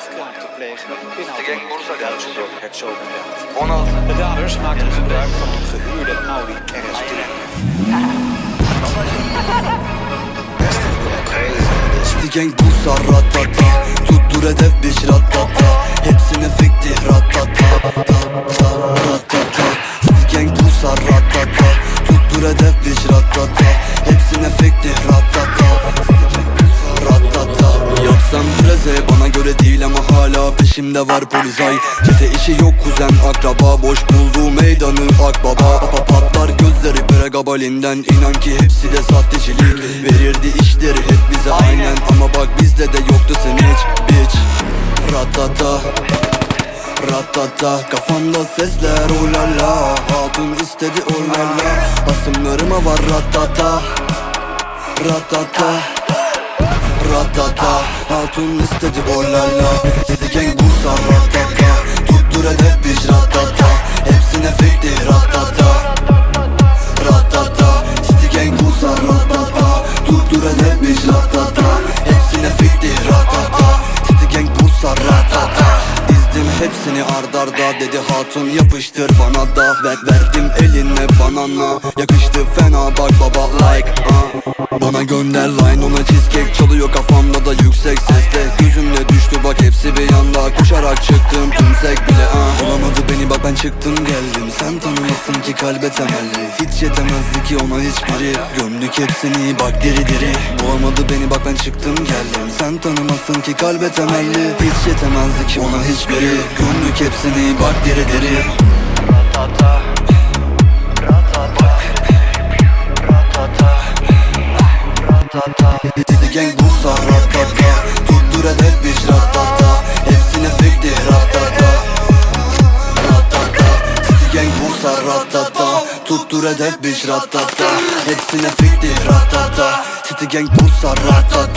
strafkraak te plegen. İn De gang Borza Duitse dorp Herzogenrath. 16. De daders maakten gebruik van een gehuurde Audi RS3. City gang bulsa ratata. Tuttur hedef bir ratata. Hepsini fikti ratata. Ratata. City gang bulsa ratata. Tuttur hedef bir ratata. Hepsini fikti ratata Ratata peşimde var polis ay Çete işi yok kuzen akraba Boş bulduğu meydanı akbaba Papa patlar gözleri pregabalinden İnan ki hepsi de sahtecilik. Verirdi işleri hep bize aynen. Ama bak bizde de yoktu sen hiç bitch Ratata Ratata. Kafamda sesler ulala Hatun istedi ulala Asımlarıma var ratata. Ratata Ratata. Hatun istedi olala Sizi gang bulsa ratata Tuttur hedef bir ratata. Hepsine fikti ratata. Ratata. Sizi gang bulsa ratata Tuttur hedef bir ratata. Hepsine fikti ratata. Sizi gang bulsa ratata Dizdim hepsini ardarda dedi hatun yapıştır bana da. Ver, Verdim eline banana. Yakıştı fena bak baba like uh. Bana gönder line ona cheesecake çalıyor kafamda da yüksek sesle. Gözümle düştü bak hepsi bir yanda Koşarak çıktım. Tümsek bile uh. Olamadı beni bak ben çıktım geldim. Sen tanımasın ki kalbe temelli. Hiç yetemezdi ki ona hiçbiri. Gömdük hepsini bak diri diri. Bulamadı beni bak ben çıktım geldim. Sen tanımasın ki kalbe temelli. Hiç yetemezdi ki ona hiçbiri. Gömdük hepsini bak diri diri. Ratata Ratata Ratata Ratata. Gang bulsa ratata Bulsa ratata Tuttur hedef bir ratata Hepsine fikti ratata City gang bulsa ratata